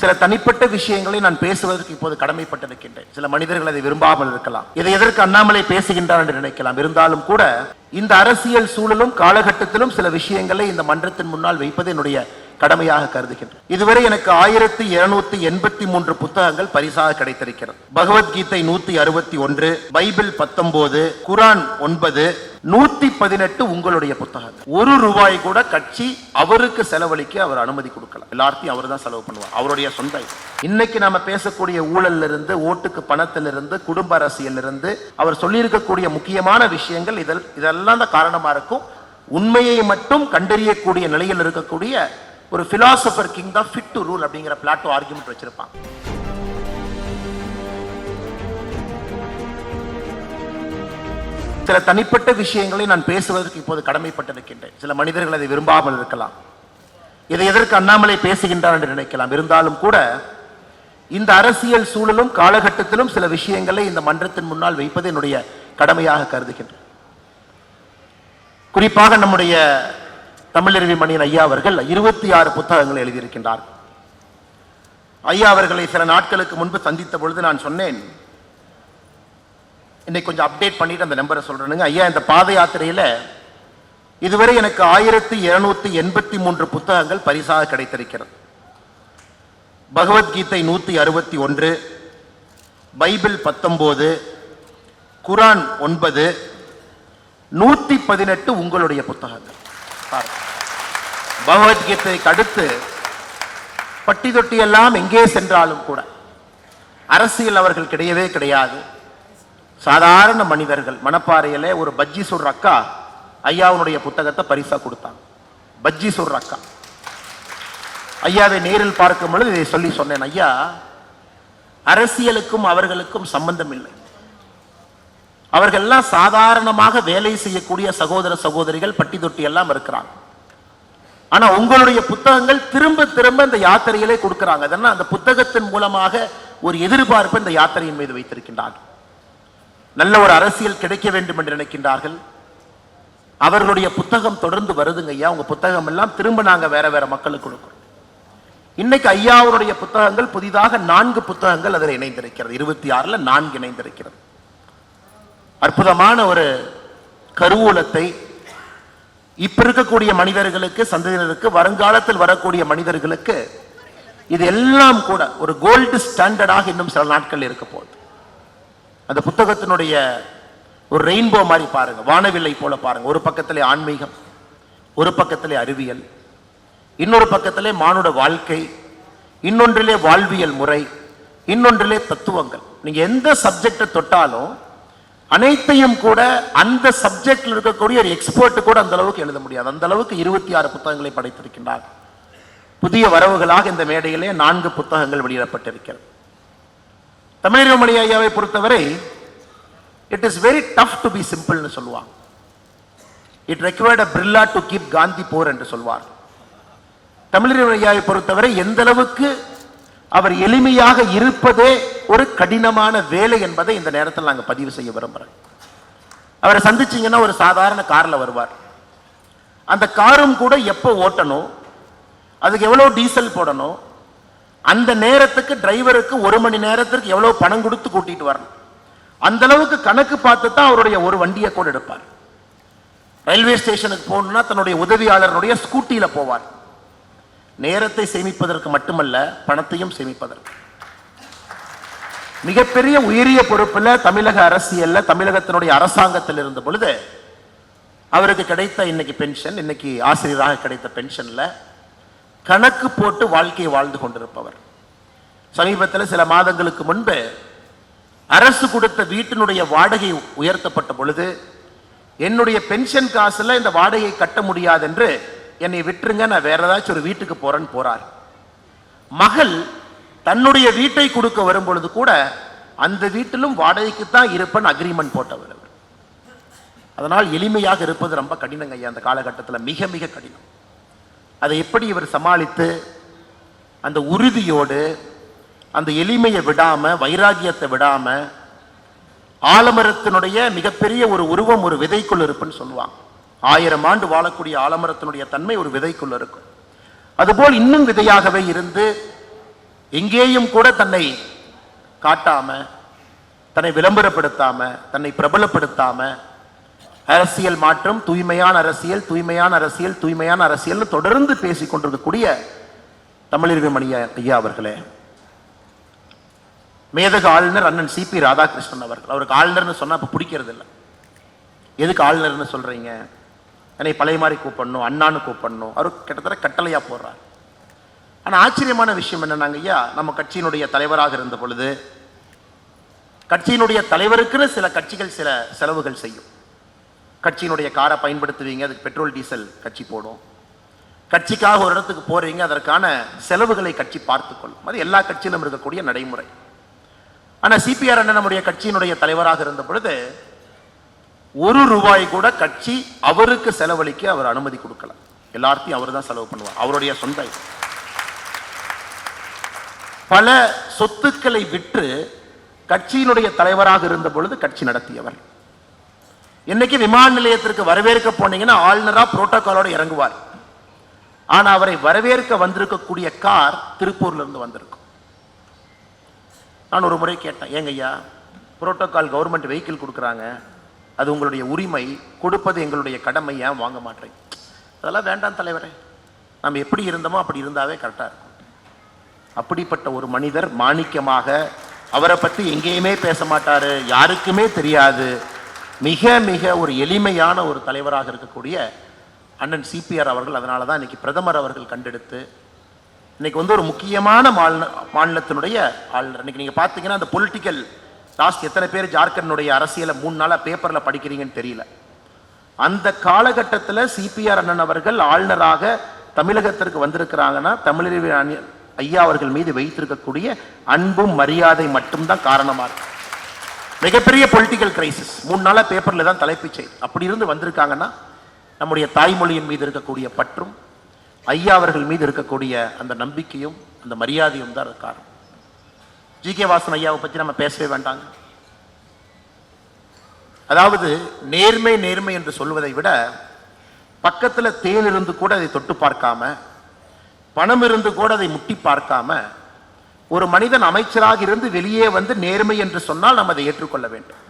சில தனிப்பட்ட விஷயங்களை நான் பேசுவதற்கு இப்போது கடமைப்பட்டிருக்கின்றேன். சில மனிதர்கள் அதை விரும்பாமல் இருக்கலாம். இதை எதற்கு அண்ணாமலை பேசுகின்றார் என்று நினைக்கலாம். இருந்தாலும் கூட இந்த அரசியல் சூழலும் காலகட்டத்திலும் சில விஷயங்களை இந்த மன்றத்தின் முன்னால் வைப்பது என்னுடைய கடமையாக கருதுகின்றேன். இதுவரை எனக்கு ஆயிரத்தி இருநூத்தி எண்பத்தி மூன்று புத்தகங்கள் பரிசாக கிடைத்திருக்கிறது. பகவத்கீதை நூத்தி அறுபத்தி ஒன்று பைபிள் பத்தொன்பது குரான் ஒன்பது நூத்தி பதினெட்டு உங்களுடைய புத்தகம் ஒரு ரூபாய் கூட கட்சி அவருக்கு செலவழிக்க அவர் அனுமதி கொடுக்கல. எல்லாத்தையும் அவர் தான் செலவு பண்ணுவார். அவருடைய சொந்த இன்னைக்கு நாம பேசக்கூடிய ஊழல்ல இருந்து ஓட்டுக்கு பணத்திலிருந்து குடும்ப அரசியல் இருந்து அவர் சொல்லியிருக்கக்கூடிய முக்கியமான விஷயங்கள் இதல் இதெல்லாம் தான் காரணமா இருக்கும். உண்மையை மட்டும் கண்டறியக்கூடிய நிலையில் இருக்கக்கூடிய ஒரு பிலாசபர் கிங் தான் ஃபிட் டு ரூல் அப்படிங்கிற பிளாட்டோ ஆர்குமெண்ட் வச்சிருப்பான். சில தனிப்பட்ட விஷயங்களை நான் பேசுவதற்கு இப்போது கடமைப்பட்டிருக்கின்றேன். சில மனிதர்கள் அதை விரும்பாமல் இருக்கலாம். இதை எதற்கு அண்ணாமலை பேசுகின்றார் என்று நினைக்கலாம். இருந்தாலும் கூட இந்த அரசியல் சூழலும் காலகட்டத்திலும் சில விஷயங்களை இந்த மன்றத்தின் முன்னால் வைப்பது என்னுடைய கடமையாக கருதுகின்றேன். குறிப்பாக நம்முடைய தமிழறிவி மணியன் ஐயா அவர்கள் இருபத்தி ஆறு புத்தகங்களை எழுதியிருக்கின்றார். ஐயா அவர்களை சில நாட்களுக்கு முன்பு சந்தித்த பொழுது நான் சொன்னேன் இன்னைக்கு கொஞ்சம் அப்டேட் பண்ணிட்டு அந்த நம்பரை சொல்றேனுங்க. ஐயா இந்த பாத யாத்திரையில இதுவரை எனக்கு ஆயிரத்தி இருநூத்தி எண்பத்தி மூன்று புத்தகங்கள் பரிசாக கிடைத்திருக்கிறது. பகவத்கீதை நூத்தி அறுபத்தி ஒன்று பைபிள் பத்தொன்பது குரான் ஒன்பது நூத்தி பதினெட்டு உங்களுடைய புத்தகங்கள். பகவத்கீதைக்கு அடுத்து பட்டி தொட்டி எல்லாம் எங்கே சென்றாலும் கூட அரசியல் அவர்கள் கிடையவே கிடையாது. சாதாரண மனிதர்கள் மணப்பாறையில ஒரு பஜ்ஜி சொல்ற அக்கா ஐயாவுடைய புத்தகத்தை பரிசா கொடுத்தாங்க. பஜ்ஜி சொல்ற அக்கா ஐயாவை நேரில் பார்க்கும் பொழுது இதை சொல்லி சொன்னேன் ஐயா அரசியலுக்கும் அவர்களுக்கும் சம்பந்தம் இல்லை. அவர்கள்லாம் சாதாரணமாக வேலை செய்யக்கூடிய சகோதர சகோதரிகள் பட்டி தொட்டி எல்லாம் இருக்கிறாங்க. ஆனா உங்களுடைய புத்தகங்கள் திரும்ப திரும்ப இந்த யாத்திரையிலே கொடுக்கிறாங்க. அதனால் அந்த புத்தகத்தின் மூலமாக ஒரு எதிர்பார்ப்பு இந்த யாத்திரையின் மீது வைத்திருக்கின்றார்கள். நல்ல ஒரு அரசியல் கிடைக்க வேண்டும் என்று நினைக்கின்றார்கள். அவர்களுடைய புத்தகம் தொடர்ந்து வருதுங்க ஐயா. உங்க புத்தகம் எல்லாம் திரும்ப நாங்க வேற வேற மக்களுக்கு கொடுக்கிறோம். இன்னைக்கு ஐயாவுடைய புத்தகங்கள் புதிதாக நான்கு புத்தகங்கள் அதில் இணைந்திருக்கிறது. இருபத்தி ஆறுல நான்கு இணைந்திருக்கிறது. அற்புதமான ஒரு கருவூலத்தை இப்ப இருக்கக்கூடிய மனிதர்களுக்கு சந்ததியினருக்கு வருங்காலத்தில் வரக்கூடிய மனிதர்களுக்கு இது எல்லாம் கூட ஒரு கோல்டு ஸ்டாண்டர்டாக இன்னும் சில நாட்கள் இருக்க போகுது. அந்த புத்தகத்தினுடைய ஒரு ரெயின்போ மாதிரி பாருங்க. வானவில்லை போல பாருங்க. ஒரு பக்கத்திலே ஆன்மீகம் ஒரு பக்கத்திலே அறிவியல் இன்னொரு பக்கத்திலே மானுட வாழ்க்கை இன்னொன்றிலே வாழ்வியல் முறை இன்னொன்றிலே தத்துவங்கள். நீங்க எந்த சப்ஜெக்டை தொட்டாலும் அனைத்தையும் கூட அந்த சப்ஜெக்ட்ல இருக்கக்கூடிய ஒரு எக்ஸ்பர்ட் கூட அந்த அளவுக்கு எழுத முடியாது. அந்த அளவுக்கு இருபத்தி ஆறு புத்தகங்களை படைத்திருக்கின்றார். புதிய வரவுகளாக இந்த மேடையிலே நான்கு புத்தகங்கள் வெளியிடப்பட்டிருக்கிறது. தமிழகமணி ஐயாவை பொறுத்தவரை it is very tough to be சிம்பிள்னு சொல்லுவாங்க. It required a Birla to keep Gandhi poor என்று சொல்வார் தமிழக ஐயாவை பொறுத்தவரை எந்த அளவுக்கு அவர் எளிமையாக இருப்பதே ஒரு கடினமான வேலை என்பதை இந்த நேரத்தில் நாங்கள் பதிவு செய்ய விரும்புகிறோம் அவரை சந்திச்சீங்கன்னா ஒரு சாதாரண காரில் வருவார். அந்த காரும் கூட எப்போ ஓட்டணும் அதுக்கு எவ்வளோ டீசல் போடணும் அந்த நேரத்துக்கு டிரைவருக்கு ஒரு மணி நேரத்திற்கு எவ்வளோ பணம் கொடுத்து கூட்டிகிட்டு வரணும். அந்த அளவுக்கு கணக்கு பார்த்து தான் அவருடைய ஒரு வண்டியை கூட எடுப்பார். ரயில்வே ஸ்டேஷனுக்கு போகணும்னா தன்னுடைய உதவியாளருடைய ஸ்கூட்டியில் போவார். நேரத்தை சேமிப்பதற்கு மட்டுமல்ல பணத்தையும் சேமிப்பதற்கு. மிகப்பெரிய உயரிய பொறுப்புல தமிழக அரசியல்ல தமிழகத்தினுடைய அரசாங்கத்தில் இருந்த பொழுது அவருக்கு கிடைத்த இன்னைக்கு பென்ஷன் இன்னைக்கு ஆசிரியராக கிடைத்த பென்ஷன்ல கணக்கு போட்டு வாழ்க்கையை வாழ்ந்து கொண்டிருப்பவர். சமீபத்தில் சில மாதங்களுக்கு முன்பு அரசு கொடுத்த வீட்டினுடைய வாடகை உயர்த்தப்பட்ட பொழுது என்னுடைய பென்ஷன் காசுல இந்த வாடகையை கட்ட முடியாது என்று என்னை விட்டுருங்க நான் வேற ஏதாச்சும் ஒரு வீட்டுக்கு போறேன்னு போறார். மகள் தன்னுடைய வீட்டை கொடுக்க வரும் பொழுது கூட அந்த வீட்டிலும் வாடகைக்கு தான் இருப்பேன் அக்ரிமெண்ட் போட்டவர் அவர். அதனால் எளிமையாக இருப்பது ரொம்ப கடினங்க ஐயா அந்த காலகட்டத்தில். மிக மிக கடினம். அதை எப்படி இவர் சமாளித்து அந்த உறுதியோடு அந்த எளிமையை விடாமல் வைராகியத்தை விடாமல் ஆலமரத்தினுடைய மிகப்பெரிய ஒரு உருவம் ஒரு விதைக்குள் இருப்புன்னு சொல்லுவாங்க. ஆயிரம் ஆண்டு வாழக்கூடிய ஆலமரத்தினுடைய தன்மை ஒரு விதைக்குள்ள இருக்கும். அதுபோல் இன்னும் விதையாகவே இருந்து எங்கேயும் கூட தன்னை காட்டாம தன்னை விளம்பரப்படுத்தாம தன்னை பிரபலப்படுத்தாம அரசியல் மாற்றம் தூய்மையான அரசியல் தூய்மையான அரசியல் தூய்மையான அரசியல்னு தொடர்ந்து பேசிக் கொண்டிருக்கக்கூடிய தமிழர்கள் மணி ஐயா அவர்களே. மேதக ஆளுநர் அண்ணன் சி பி ராதாகிருஷ்ணன் அவர்கள். அவருக்கு ஆளுநர்னு சொன்னா இப்ப பிடிக்கிறது இல்லை எதுக்கு ஆளுநர்னு சொல்றீங்க? என்னை பழைய மாதிரி கூப்பிடணும் அண்ணான்னு கூப்பிடணும். அவர் கிட்டத்தட்ட கட்டளையா போடுறார். ஆனால் ஆச்சரியமான விஷயம் என்னன்னாங்க ஐயா நம்ம கட்சியினுடைய தலைவராக இருந்த பொழுது கட்சியினுடைய தலைவருக்குன்னு சில கட்சிகள் சில செலவுகள் செய்யும். கட்சியினுடைய காரை பயன்படுத்துவீங்க அதுக்கு பெட்ரோல் டீசல் கட்சி போடும். கட்சிக்காக ஒரு இடத்துக்கு போறீங்க அதற்கான செலவுகளை கட்சி பார்த்துக்கொள்ளும். அது எல்லா கட்சியிலும் இருக்கக்கூடிய நடைமுறை. ஆனா சிபிஆர் அண்ணன் நம்முடைய கட்சியினுடைய தலைவராக இருந்த பொழுது ஒரு ரூபாய் கூட கட்சி அவருக்கு செலவழிக்க அவர் அனுமதி கொடுக்கல. எல்லாத்தையும் அவர் தான் செலவு பண்ணுவார். அவருடைய சொந்த பல சொத்துக்களை விற்று கட்சியினுடைய தலைவராக இருந்த பொழுது கட்சி நடத்தியவர். இன்னைக்கு விமான நிலையத்திற்கு வரவேற்க போனீங்கன்னா ஆளுநரா புரோட்டோகாலோட இறங்குவார். ஆனா அவரை வரவேற்க வந்திருக்கக்கூடிய கார் திருப்பூர்ல இருந்து வந்திருக்கும். நான் ஒரு முறை கேட்டேன் ஏங்க ஐயா புரோட்டோகால் கவர்மெண்ட் வெஹிக்கிள் கொடுக்குறாங்க. அது உங்களுடைய உரிமை கொடுப்பது எங்களுடைய கடமை ஏன் வாங்க மாட்டேன் அதெல்லாம் வேண்டாம் தலைவரே. நம்ம எப்படி இருந்தோமோ அப்படி இருந்தாவே கரெக்டாக இருக்கும். அப்படிப்பட்ட ஒரு மனிதர் மாணிக்கமாக அவரை பற்றி எங்கேயுமே பேச மாட்டார் யாருக்குமே தெரியாது. மிக மிக ஒரு எளிமையான ஒரு தலைவராக இருக்கக்கூடிய அண்ணன் சிபிஆர் அவர்கள் அதனால தான் இன்னைக்கு பிரதமர் அவர்கள் கண்டெடுத்து இன்னைக்கு வந்து ஒரு முக்கியமான மாநில மாநிலத்தினுடைய ஆளுநர். இன்னைக்கு நீங்கள் பார்த்தீங்கன்னா அந்த பொலிட்டிக்கல் லாஸ்ட் எத்தனை பேர் ஜார்க்கண்டுடைய அரசியலை மூணு நாளாக பேப்பர்ல படிக்கிறீங்கன்னு தெரியல. அந்த காலகட்டத்தில் சிபிஆர் அண்ணன் அவர்கள் ஆளுநராக தமிழகத்திற்கு வந்திருக்கிறாங்கன்னா தமிழறிவு ஐயா அவர்கள் மீது வைத்திருக்கக்கூடிய அன்பும் மரியாதை மட்டும்தான் காரணமாக இருக்கு. மிகப்பெரிய பொலிட்டிக்கல் கிரைசிஸ் மூணு நாளாக பேப்பர்ல தான் தலைப்புச் செய்தி. அப்படி இருந்து வந்திருக்காங்கன்னா நம்முடைய தாய்மொழியின் மீது இருக்கக்கூடிய பற்றும் ஐயா அவர்கள் மீது இருக்கக்கூடிய அந்த நம்பிக்கையும் அந்த மரியாதையும் தான் காரணம். ஜி கே வாசன் ஐயாவை பற்றி நம்ம பேசவே வேண்டாங்க. அதாவது நேர்மை நேர்மை என்று சொல்வதை விட பக்கத்தில் தேன் இருந்து கூட அதை தொட்டு பார்க்காம பணம் இருந்து கூட அதை முட்டி பார்க்காம ஒரு மனிதன் அமைச்சராக இருந்து வெளியே வந்து நேர்மை என்று சொன்னால் நாம் அதை ஏற்றுக்கொள்ள வேண்டும்.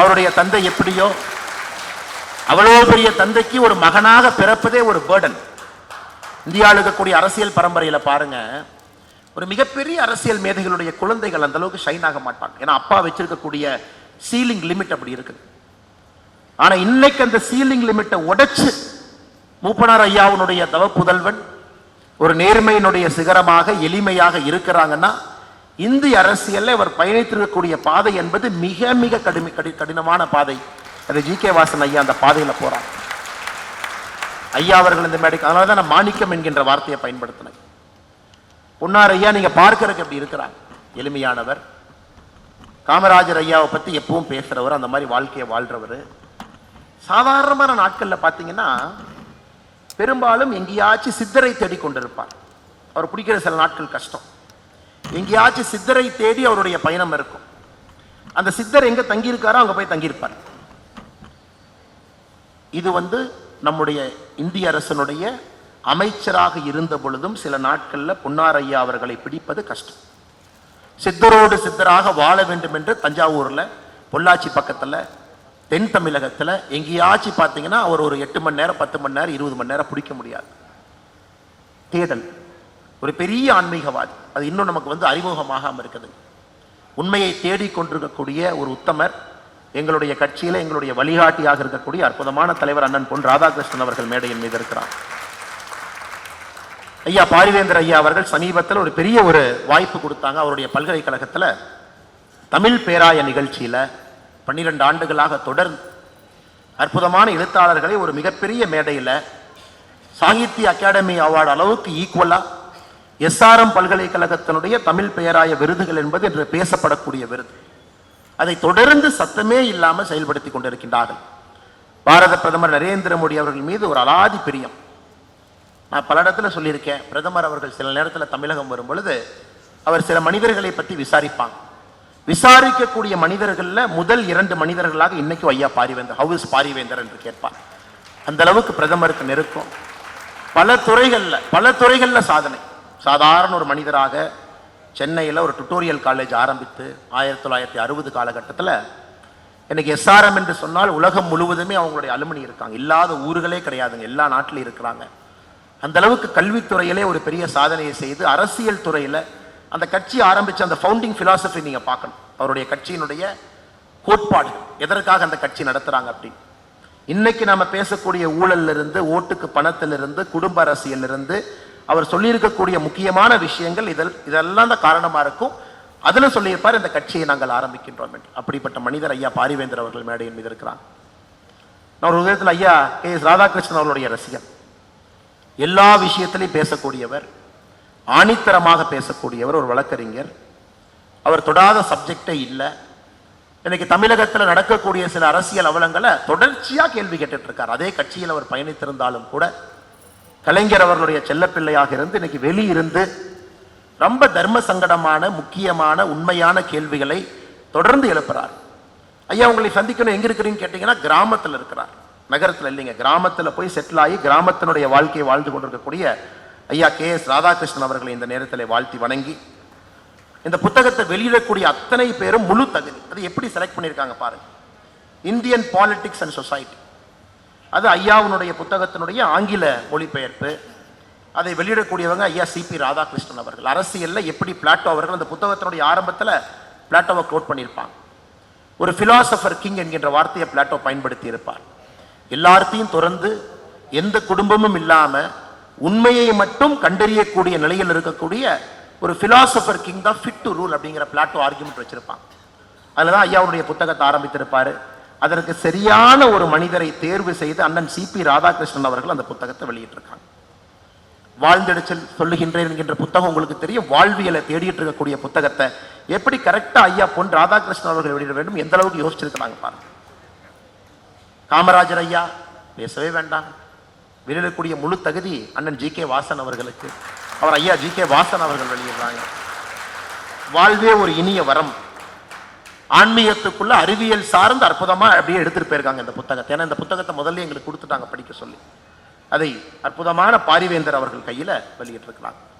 அவருடைய தந்தை எப்படியோ அவ்வளோ பெரிய தந்தைக்கு ஒரு மகனாக பிறப்பதே ஒரு பேர்டன் இந்தியாவில் இருக்கக்கூடிய அரசியல் பரம்பரையில் பாருங்க ஒரு மிகப்பெரிய அரசியல் மேதைகளுடைய குழந்தைகள் அந்த அளவுக்கு ஷைன் ஆக மாட்டாங்க. ஏன்னா அப்பா வச்சிருக்கக்கூடிய சீலிங் லிமிட் அப்படி இருக்குது ஆனா இன்னைக்கு அந்த சீலிங் லிமிட்டை உடைச்சு மூப்பனார் ஐயாவுனுடைய தவ புதல்வன் ஒரு நேர்மையினுடைய சிகரமாக எளிமையாக இருக்கிறாங்கன்னா இந்திய அரசியல்ல அவர் பயணித்திருக்கக்கூடிய பாதை என்பது மிக மிக கடுமை கடி கடினமான பாதை. அது ஜி. கே. வாசன் ஐயா அந்த பாதையில போறாங்க ஐயா அவர்கள் இந்த மேடைக்கு அதனால தான் நான் மாணிக்கம் என்கின்ற வார்த்தையை பயன்படுத்தினேன். பொன்னார் ஐயா நீங்க பார்க்கறதுக்கு எப்படி இருக்கிறாங்க? எளிமையானவர். காமராஜர் ஐயாவை பத்தி எப்பவும் பேசுறவர் அந்த மாதிரி வாழ்க்கையை வாழ்றவர். சாதாரணமான நாட்கள்ல பாத்தீங்கன்னா பெரும்பாலும் எங்கேயாச்சும் சித்தரை தேடி கொண்டிருப்பார். அவர் பிடிக்கிற சில நாட்கள் கஷ்டம். எங்கேயாச்சும் சித்தரை தேடி அவருடைய பயணம் இருக்கும். அந்த சித்தர் எங்க தங்கியிருக்காரோ அங்க போய் தங்கியிருப்பார். இது வந்து நம்முடைய இந்திய அரசனுடைய அமைச்சராக இருந்த பொழுதும் சில நாட்கள்ல பொன்னாரையா அவர்களை பிடிப்பது கஷ்டம். சித்தரோடு சித்தராக வாழ வேண்டும் என்று தஞ்சாவூர்ல பொள்ளாச்சி பக்கத்துல தென் தமிழகத்தில் எங்கேயாச்சும் பார்த்தீங்கன்னா அவர் ஒரு எட்டு மணி நேரம் பத்து மணி நேரம் இருபது மணி நேரம் பிடிக்க முடியாது. தேடல். ஒரு பெரிய ஆன்மீகவாதி. அது இன்னும் நமக்கு வந்து அறிமுகமாகாமல் இருக்குது. உண்மையை தேடிக்கொண்டிருக்கக்கூடிய ஒரு உத்தமர் எங்களுடைய கட்சியில எங்களுடைய வழிகாட்டியாக இருக்கக்கூடிய அற்புதமான தலைவர் அண்ணன் பொன் ராதாகிருஷ்ணன் அவர்கள் மேடையின் மீது இருக்கிறார். ஐயா பாரிவேந்தர் ஐயா அவர்கள் சமீபத்தில் ஒரு பெரிய ஒரு வாய்ப்பு கொடுத்தாங்க அவருடைய பல்கலைக்கழகத்தில் தமிழ் பேராய நிகழ்ச்சியில் பன்னிரெண்டு ஆண்டுகளாக தொடர்ந்து அற்புதமான எழுத்தாளர்களை ஒரு மிகப்பெரிய மேடையில் சாகித்ய அகாடமி அவார்டு அளவுக்கு ஈக்குவலாக எஸ்ஆர்எம் பல்கலைக்கழகத்தினுடைய தமிழ் பெயராய விருதுகள் என்பது என்று பேசப்படக்கூடிய விருது. அதை தொடர்ந்து சத்தமே இல்லாமல் செயல்படுத்தி கொண்டிருக்கின்றார்கள். பாரத பிரதமர் நரேந்திர மோடி அவர்கள் மீது ஒரு அலாதி பிரியம். நான் பல இடத்துல சொல்லியிருக்கேன். பிரதமர் அவர்கள் சில நேரத்தில் தமிழகம் வரும் பொழுது அவர் சில மனிதர்களை பற்றி விசாரிப்பாங்க. விசாரிக்கக்கூடிய மனிதர்களில் முதல் இரண்டு மனிதர்களாக இன்னைக்கும் ஐயா பாரிவேந்தர் ஹவு இஸ் பாரிவேந்தர் என்று கேட்பார். அந்த அளவுக்கு பிரதமருக்கு நெருக்கம். பல துறைகளில் பல துறைகளில் சாதனை. சாதாரண ஒரு மனிதராக சென்னையில் ஒரு டுட்டோரியல் காலேஜ் ஆரம்பித்து ஆயிரத்தி தொள்ளாயிரத்தி அறுபது காலகட்டத்தில் எனக்கு எஸ்ஆர்எம் என்று சொன்னால் உலகம் முழுவதுமே அவங்களுடைய அலுமினி இருக்காங்க. இல்லாத ஊர்களே கிடையாதுங்க. எல்லா நாட்டிலும் இருக்கிறாங்க. அந்த அளவுக்கு கல்வித்துறையிலே ஒரு பெரிய சாதனையை செய்து அரசியல் துறையில் அந்த கட்சி ஆரம்பிச்ச அந்த ஃபவுண்டிங் ஃபிலாசபி நீங்க பார்க்கணும். அவருடைய கட்சியினுடைய கோட்பாடு எதற்காக அந்த கட்சி நடத்துறாங்க அப்படின்னு. இன்னைக்கு நாம பேசக்கூடிய ஊழல்ல இருந்து ஓட்டுக்கு பணத்திலிருந்து குடும்ப அரசியலிருந்து அவர் சொல்லியிருக்கக்கூடிய முக்கியமான விஷயங்கள் இதில் இதெல்லாம் தான் காரணமா இருக்கும். அதில் சொல்லியிருப்பார் இந்த கட்சியை நாங்கள் ஆரம்பிக்கின்றோம் என்று. அப்படிப்பட்ட மனிதர் ஐயா பாரிவேந்தர் அவர்கள் மேடையின் மீது இருக்கிறார். நான் ஒரு விதத்தில் ஐயா கே எஸ் ராதாகிருஷ்ணன் அவர்களுடைய ரசிகன். எல்லா விஷயத்திலையும் பேசக்கூடியவர் ஆணித்தரமாக பேசக்கூடியவர் ஒரு வழக்கறிஞர். அவர் தொடாத சப்ஜெக்டே இல்லை. இன்னைக்கு தமிழகத்தில் நடக்கக்கூடிய சில அரசியல் அவலங்களை தொடர்ச்சியாக கேள்வி கேட்டுட்ருக்கார். அதே கட்சியில் அவர் பயணித்திருந்தாலும் கூட கலைஞர் அவர்களுடைய செல்லப்பிள்ளையாக இருந்து இன்னைக்கு வெளியிருந்து ரொம்ப தர்ம சங்கடமான முக்கியமான உண்மையான கேள்விகளை தொடர்ந்து எழுப்புறார். ஐயா உங்களை சந்திக்கணும். எங்கே இருக்கிறீங்கன்னு கேட்டிங்கன்னா கிராமத்தில் இருக்கிறார். நகரத்தில் இல்லைங்க. கிராமத்தில் போய் செட்டில் ஆகி கிராமத்தினுடைய வாழ்க்கையை வாழ்ந்து கொண்டிருக்கக்கூடிய ஐயா கே எஸ் ராதாகிருஷ்ணன் அவர்களை இந்த நேரத்தில் வாழ்த்தி வணங்கி இந்த புத்தகத்தை வெளியிடக்கூடிய அத்தனை பேரும் முழு தகுதி. அது எப்படி செலக்ட் பண்ணியிருக்காங்க பாருங்க. இந்தியன் பாலிடிக்ஸ் அண்ட் சொசைட்டி அது ஐயாவுனுடைய புத்தகத்தினுடைய ஆங்கில மொழிபெயர்ப்பு. அதை வெளியிடக்கூடியவங்க ஐயா சிபி ராதாகிருஷ்ணன் அவர்கள். அரசியலில் எப்படி பிளாட்டோ அவர்கள் அந்த புத்தகத்தினுடைய ஆரம்பத்தில் பிளாட்டோவை கோட் பண்ணியிருப்பாங்க. ஒரு ஃபிலாசபர் கிங் என்கின்ற வார்த்தையை பிளாட்டோ பயன்படுத்தி இருப்பார் எல்லார்த்தையும் துறந்து எந்த குடும்பமும் இல்லாம உண்மையை மட்டும் கண்டறியக்கூடிய நிலையில் இருக்கக்கூடிய ஒரு பிலாசபர் கிங் தான் ஃபிட் டு ரூல் அப்படிங்கிற பிளாட்டோ ஆர்குமெண்ட் வச்சிருப்பான். அதில் தான் ஐயாவுடைய புத்தகத்தை ஆரம்பித்திருப்பாரு. அதற்கு சரியான ஒரு மனிதரை தேர்வு செய்து அண்ணன் சிபி ராதாகிருஷ்ணன் அவர்கள் அந்த புத்தகத்தை வெளியிட்டிருக்காங்க. வாழ்ந்தெடுச்சல் சொல்லுகின்றேன் என்கின்ற புத்தகம் உங்களுக்கு தெரியும். வாழ்வியலை தேடிட்டு இருக்கக்கூடிய புத்தகத்தை எப்படி கரெக்டாக ஐயா பொன் ராதாகிருஷ்ணன் அவர்கள் வெளியிட வேண்டும்? எந்த அளவுக்கு யோசிச்சிருக்கிறாங்க பாருங்க. காமராஜர் ஐயா பேசவே வேண்டாம். வெளியிடக்கூடிய முழு தகுதி அண்ணன் ஜி கே வாசன் அவர்களுக்கு. அவர் ஐயா ஜி கே வாசன் அவர்கள் வெளியிடுறாங்க. வாழ்வே ஒரு இனிய வரம். ஆன்மீகத்துக்குள்ள அறிவியல் சார்ந்து அற்புதமாக அப்படியே எடுத்துட்டு போயிருக்காங்க இந்த புத்தகத்தை. ஏன்னா இந்த புத்தகத்தை முதல்ல எங்களுக்கு கொடுத்துட்டாங்க படிக்க சொல்லி. அதை அற்புதமான பாரிவேந்தர் அவர்கள் கையில வெளியிட்டிருக்கிறாங்க.